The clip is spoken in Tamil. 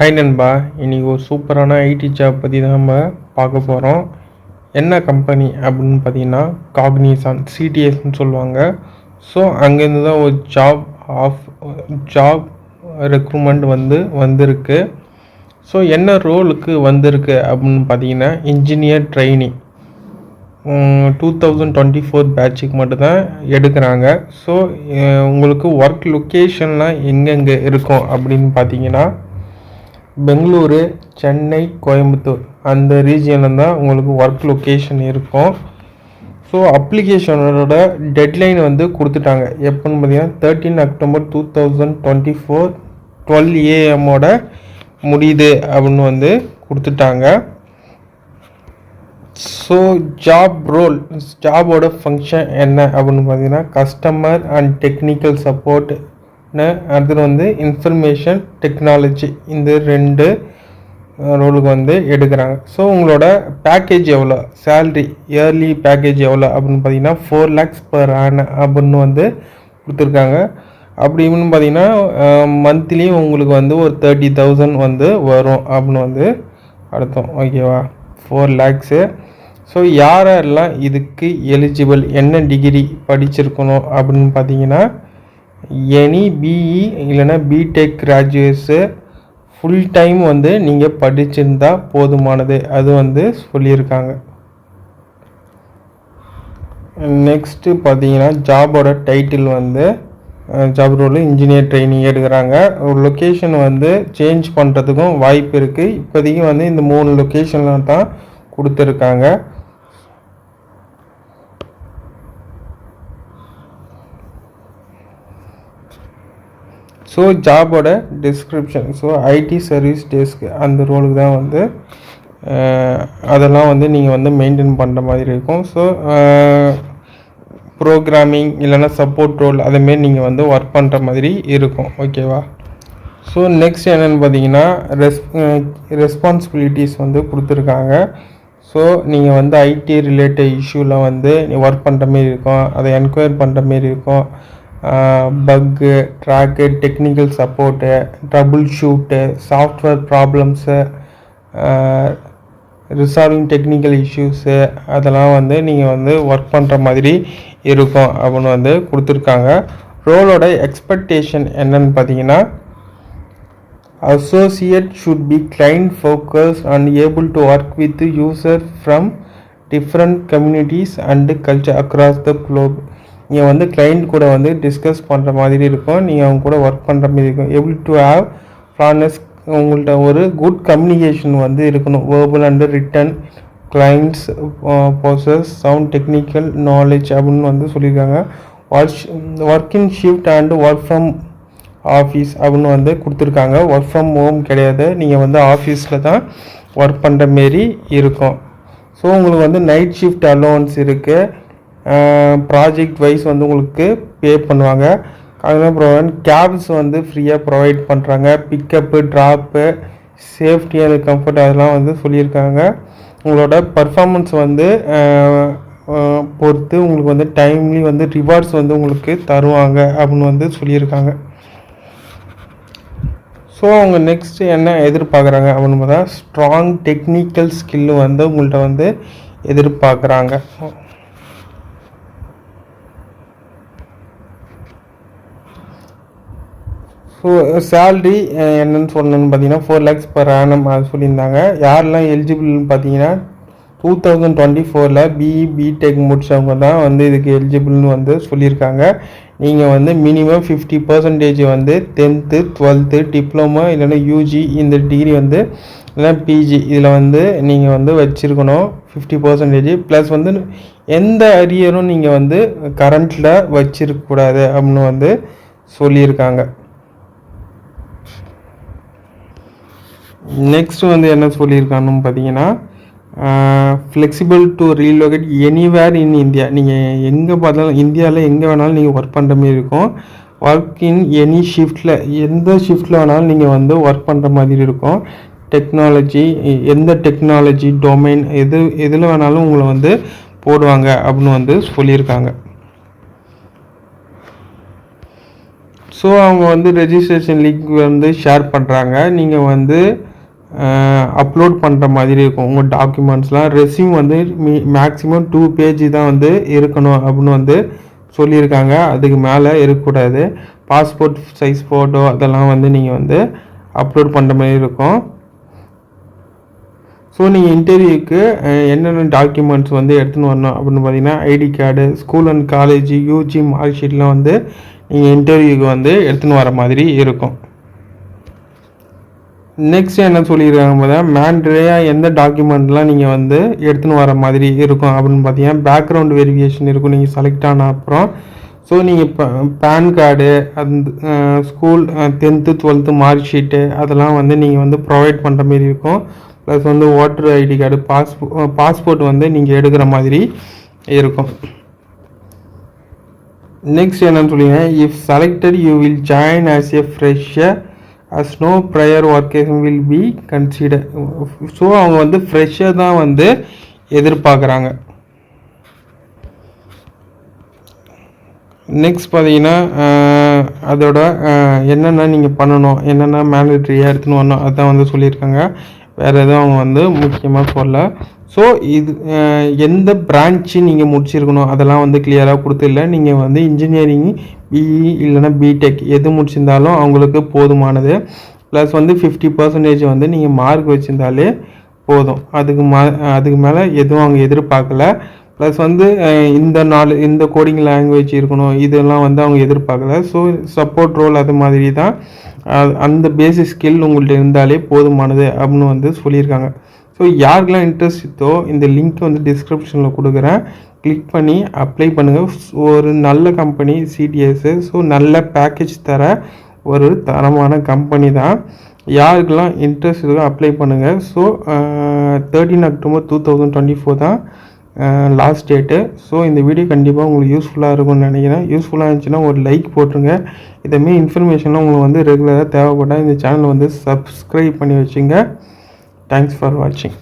ஹை நண்பா இன்றைக்கி ஒரு சூப்பரான ஐடி ஜாப் பற்றி தான் நம்ம பார்க்க போகிறோம் என்ன கம்பெனி அப்படின்னு பார்த்தீங்கன்னா காக்னிசான் சிடிஎஸ்னு சொல்லுவாங்க. ஸோ அங்கேருந்து தான் ஒரு ஜாப் ஆஃப் ஜாப் ரெக்ரூட்மெண்ட் வந்து வந்திருக்கு. ஸோ என்ன ரோலுக்கு வந்திருக்கு அப்படின்னு பார்த்தீங்கன்னா engineer training two thousand twenty four பேட்சுக்கு மட்டும்தான் எடுக்கிறாங்க. ஸோ உங்களுக்கு ஒர்க் லொக்கேஷன்லாம் எங்கெங்கே இருக்கும் அப்படின்னு பார்த்தீங்கன்னா பெங்களூரு சென்னை கோயம்புத்தூர். அந்த ரீஜியனில் தான் உங்களுக்கு ஒர்க் லொக்கேஷன் இருக்கும். ஸோ அப்ளிகேஷனோட டெட்லைன் வந்து கொடுத்துட்டாங்க. எப்போன்னு பார்த்தீங்கன்னா thirteen October two thousand twenty four twelve ஏஎம்மோட முடியுது அப்படின்னு வந்து கொடுத்துட்டாங்க. ஸோ ஜாப் ரோல் ஜாபோட ஃபங்க்ஷன் என்ன அப்படின்னு பார்த்தீங்கன்னா கஸ்டமர் அண்ட் டெக்னிக்கல் சப்போர்ட் அடுத்தது வந்து இன்ஃபர்மேஷன் டெக்னாலஜி இந்த ரெண்டு ரோலுக்கு வந்து எடுக்கிறாங்க. ஸோ உங்களோட பேக்கேஜ் எவ்வளோ? சேல்ரி இயர்லி பேக்கேஜ் எவ்வளோ? அப்படின்னு பார்த்தீங்கன்னா ஃபோர் லேக்ஸ் பர் ஆன் அப்படின்னு வந்து கொடுத்துருக்காங்க. அப்படின்னு பார்த்தீங்கன்னா மந்த்லி உங்களுக்கு வந்து ஒரு தேர்ட்டி தௌசண்ட் வந்து வரும் அப்படின்னு வந்து அர்த்தம். ஓகேவா ஃபோர் லேக்ஸு ஸோ யாரெல்லாம் இதுக்கு எலிஜிபிள் என்ன டிகிரி படிச்சிருக்கணும் அப்படின்னு பார்த்தீங்கன்னா எனி பிஇ இல்லைன்னா பிடெக் கிராஜுவேட்ஸு ஃபுல் டைம் வந்து நீங்கள் படிச்சிருந்தா போதுமானது. அது வந்து சொல்லியிருக்காங்க. நெக்ஸ்ட்டு பார்த்தீங்கன்னா ஜாபோட டைட்டில் வந்து ஜாப் ரோல் இன்ஜினியர் ட்ரைனிங் எடுக்கிறாங்க. ஒரு லொக்கேஷன் வந்து சேஞ்ச் பண்ணுறதுக்கும் வாய்ப்பு இருக்குது இப்போதைக்கு வந்து இந்த மூணு லொக்கேஷனில் தான் கொடுத்துருக்காங்க. So ஜாபோட description so IT service desk அந்த ரோலுக்கு தான் வந்து அதெல்லாம் வந்து நீங்கள் வந்து மெயின்டைன் பண்ணுற மாதிரி இருக்கும். ஸோ ப்ரோக்ராமிங் இல்லைன்னா சப்போர்ட் ரோல் அதேமாரி நீங்கள் வந்து ஒர்க் பண்ணுற மாதிரி இருக்கும். ஓகேவா ஸோ நெக்ஸ்ட் என்னென்னு பார்த்தீங்கன்னா ரெஸ் ரெஸ்பான்சிபிலிட்டிஸ் வந்து கொடுத்துருக்காங்க. ஸோ நீங்கள் வந்து ஐடி ரிலேட்டட் இஷ்யூவில் வந்து ஒர்க் பண்ணுற மாரி இருக்கும். அதை என்கொயர் பண்ணுற மாரி இருக்கும். Bug track technical support troubleshoot software problems resolving technical issues அதெல்லாம் வந்து நீங்கள் வந்து ஒர்க் பண்ணுற மாதிரி இருக்கும் அப்படின்னு வந்து கொடுத்துருக்காங்க. ரோலோட எக்ஸ்பெக்டேஷன் என்னன்னு பார்த்தீங்கன்னா associate should be client focus and able to work with user from different communities and culture across the globe நீங்கள் வந்து கிளைண்ட் கூட வந்து டிஸ்கஸ் பண்ணுற மாதிரி இருக்கும். நீங்கள் அவங்க கூட ஒர்க் பண்ணுற மாதிரி இருக்கும். எபிள் டு ஹாவ் ஃப்ளானஸ் உங்கள்கிட்ட ஒரு குட் கம்யூனிகேஷன் வந்து இருக்கணும். Verbal and written clients process sound technical knowledge அப்படின்னு வந்து சொல்லியிருக்காங்க. Work working shift and work from office அப்படின்னு வந்து கொடுத்துருக்காங்க. ஒர்க் ஃப்ரம் ஹோம் கிடையாது. நீங்கள் வந்து ஆஃபீஸில் தான் ஒர்க் பண்ணுற மாரி இருக்கும். ஸோ உங்களுக்கு வந்து நைட் ஷிஃப்ட் அலோவன்ஸ் இருக்குது ப்ராஜெக்ட் வைஸ் வந்து உங்களுக்கு பே பண்ணுவாங்க. அதுக்கப்புறம் கேப்ஸ் வந்து ஃப்ரீயாக ப்ரொவைட் பண்ணுறாங்க pickup drop safety and comfort அதெல்லாம் வந்து சொல்லியிருக்காங்க. உங்களோட பர்ஃபாமன்ஸ் வந்து பொறுத்து உங்களுக்கு வந்து டைம்லி வந்து ரிவார்ட்ஸ் வந்து உங்களுக்கு தருவாங்க அப்படின்னு வந்து சொல்லியிருக்காங்க. ஸோ அவங்க நெக்ஸ்ட்டு என்ன எதிர்பார்க்குறாங்க அப்படின்னு பார்த்தா ஸ்ட்ராங் டெக்னிக்கல் ஸ்கில்லு வந்து உங்கள்கிட்ட வந்து எதிர்பார்க்குறாங்க. ஸோ சேல்ரி uh, uh, என்னன்னு சொல்லணும்னு பார்த்தீங்கன்னா ஃபோர் லேக்ஸ் பர் ஆனம் அது சொல்லியிருந்தாங்க. யாரெல்லாம் எலிஜிபிள்னு பார்த்தீங்கன்னா டூ தௌசண்ட் டுவெண்ட்டி ஃபோரில் பிஇ பிடெக் முடித்தவங்க தான் வந்து இதுக்கு எலிஜிபிள்னு வந்து சொல்லியிருக்காங்க. நீங்கள் வந்து மினிமம் ஃபிஃப்டி பர்சன்டேஜ் வந்து டென்த்து டுவெல்த்து டிப்ளமோ இல்லைன்னா யூஜி இந்த டிகிரி வந்து இல்லைன்னா பிஜி இதில் வந்து நீங்கள் வந்து வச்சுருக்கணும் ஃபிஃப்டி பர்சன்டேஜ் ப்ளஸ் வந்து எந்த அரியரும் நீங்கள் வந்து கரண்ட்டில் வச்சிருக்கக்கூடாது அப்படின்னு வந்து சொல்லியிருக்காங்க. நெக்ஸ்ட் வந்து என்ன சொல்லியிருக்காங்கன்னு பார்த்தீங்கன்னா flexible to relocate anywhere in India நீங்கள் எங்கே பார்த்தாலும் இந்தியாவில் எங்கே வேணாலும் நீங்கள் ஒர்க் பண்ணுற மாதிரி இருக்கும். ஒர்க் இன் எனி ஷிஃப்ட்டில் எந்த ஷிஃப்ட்டில் வேணாலும் நீங்கள் வந்து ஒர்க் பண்ணுற மாதிரி இருக்கும். டெக்னாலஜி எந்த டெக்னாலஜி டொமைன் எது எதில் வேணாலும் உங்களை வந்து போடுவாங்க அப்படின்னு வந்து சொல்லியிருக்காங்க. ஸோ அவங்க வந்து ரெஜிஸ்ட்ரேஷன் லிங்க் வந்து ஷேர் பண்ணுறாங்க நீங்கள் வந்து அப்லோட் பண்ணுற மாதிரி இருக்கும். உங்கள் டாக்குமெண்ட்ஸ்லாம் ரெஸ்யூம் வந்து மீ மேக்ஸிமம் டூ பேஜ் தான் வந்து இருக்கணும் அப்படின்னு வந்து சொல்லியிருக்காங்க. அதுக்கு மேலே இருக்கக்கூடாது. பாஸ்போர்ட் சைஸ் ஃபோட்டோ அதெல்லாம் வந்து நீங்கள் வந்து அப்லோட் பண்ணுற மாதிரி இருக்கும். ஸோ நீங்கள் இன்டர்வியூக்கு என்னென்ன டாக்குமெண்ட்ஸ் வந்து எடுத்துன்னு வரணும் அப்படின்னு பார்த்தீங்கன்னா ID card school and college UG mark ஷீட்லாம் வந்து நீங்கள் இன்டர்வியூக்கு வந்து எடுத்துன்னு வர மாதிரி இருக்கும். நெக்ஸ்ட் என்ன சொல்லியிருக்காங்க பார்த்தா மேண்ட்ரேயாக எந்த டாக்குமெண்ட்லாம் நீங்கள் வந்து எடுத்துன்னு வர மாதிரி இருக்கும் அப்படின்னு பார்த்தீங்கன்னா பேக்ரவுண்ட் வெரிஃபிகேஷன் இருக்கும். நீங்கள் செலக்ட் ஆன அப்புறம் ஸோ நீங்கள் பேன் கார்டு அந்த school tenth twelfth mark sheet அதெல்லாம் வந்து நீங்கள் வந்து ப்ரொவைட் பண்ணுற மாதிரி இருக்கும். ப்ளஸ் வந்து ஓட்டர் ஐடி கார்டு பாஸ்போ பாஸ்போர்ட் வந்து நீங்கள் எடுக்கிற மாதிரி இருக்கும். நெக்ஸ்ட் என்னன்னு சொல்லுங்க if selected you will join as a fresher as no prior workation will be consider so அவங்க வந்து ஃப்ரெஷ்ஷாக தான் வந்து எதிர்பார்க்குறாங்க. நெக்ஸ்ட் பார்த்தீங்கன்னா அதோட என்னென்ன நீங்கள் பண்ணணும் என்னென்ன மேண்டட்ரியாக எடுத்துன்னு வரணும் அதான் வந்து சொல்லியிருக்காங்க. வேறு எதுவும் அவங்க வந்து முக்கியமாக சொல்ல ஸோ இது எந்த பிரான்ச்சு நீங்கள் முடிச்சிருக்கணும் அதெல்லாம் வந்து கிளியராக கொடுத்துல நீங்கள் வந்து இன்ஜினியரிங் பிஇ இல்லைனா பிடெக் எது முடிச்சிருந்தாலும் அவங்களுக்கு போதுமானது. ப்ளஸ் வந்து ஃபிஃப்டி பர்சன்டேஜ் வந்து நீங்கள் மார்க் வச்சுருந்தாலே போதும். அதுக்கு மா அதுக்கு மேலே எதுவும் அவங்க எதிர்பார்க்கல. ப்ளஸ் வந்து இந்த நாலு இந்த கோடிங் லாங்குவேஜ் இருக்கணும் இதெல்லாம் வந்து அவங்க எதிர்பார்க்கல. ஸோ சப்போர்ட் ரோல் அது மாதிரி தான் அந்த பேசிக் ஸ்கில் உங்கள்கிட்ட இருந்தாலே போதுமானது அப்படின்னு வந்து சொல்லியிருக்காங்க. ஸோ யாருக்கெல்லாம் இன்ட்ரெஸ்ட் இருக்கோ இந்த லிங்க் வந்து டிஸ்கிரிப்ஷனில் கொடுக்குறேன். கிளிக் பண்ணி அப்ளை பண்ணுங்கள் ஒரு நல்ல கம்பெனி சிடிஎஸ்ஸு ஸோ நல்ல பேக்கேஜ் தர ஒரு தரமான கம்பெனி தான். யாருக்கெல்லாம் இன்ட்ரெஸ்ட் இருக்கோ அப்ளை பண்ணுங்கள் so thirteen October two thousand twenty four தான் லாஸ்ட் டேட்டு ஸோ இந்த வீடியோ கண்டிப்பாக உங்களுக்கு யூஸ்ஃபுல்லாக இருக்கும்னு நினைக்கிறேன். யூஸ்ஃபுல்லாக இருந்துச்சுன்னா ஒரு லைக் போட்டுருங்க. இதேமாரி இன்ஃபர்மேஷன்லாம் உங்களுக்கு வந்து ரெகுலராக தேவைப்பட்டால் இந்த சேனலை வந்து சப்ஸ்கிரைப் பண்ணி வச்சுங்க. தேங்க்ஸ் ஃபார் வாட்சிங்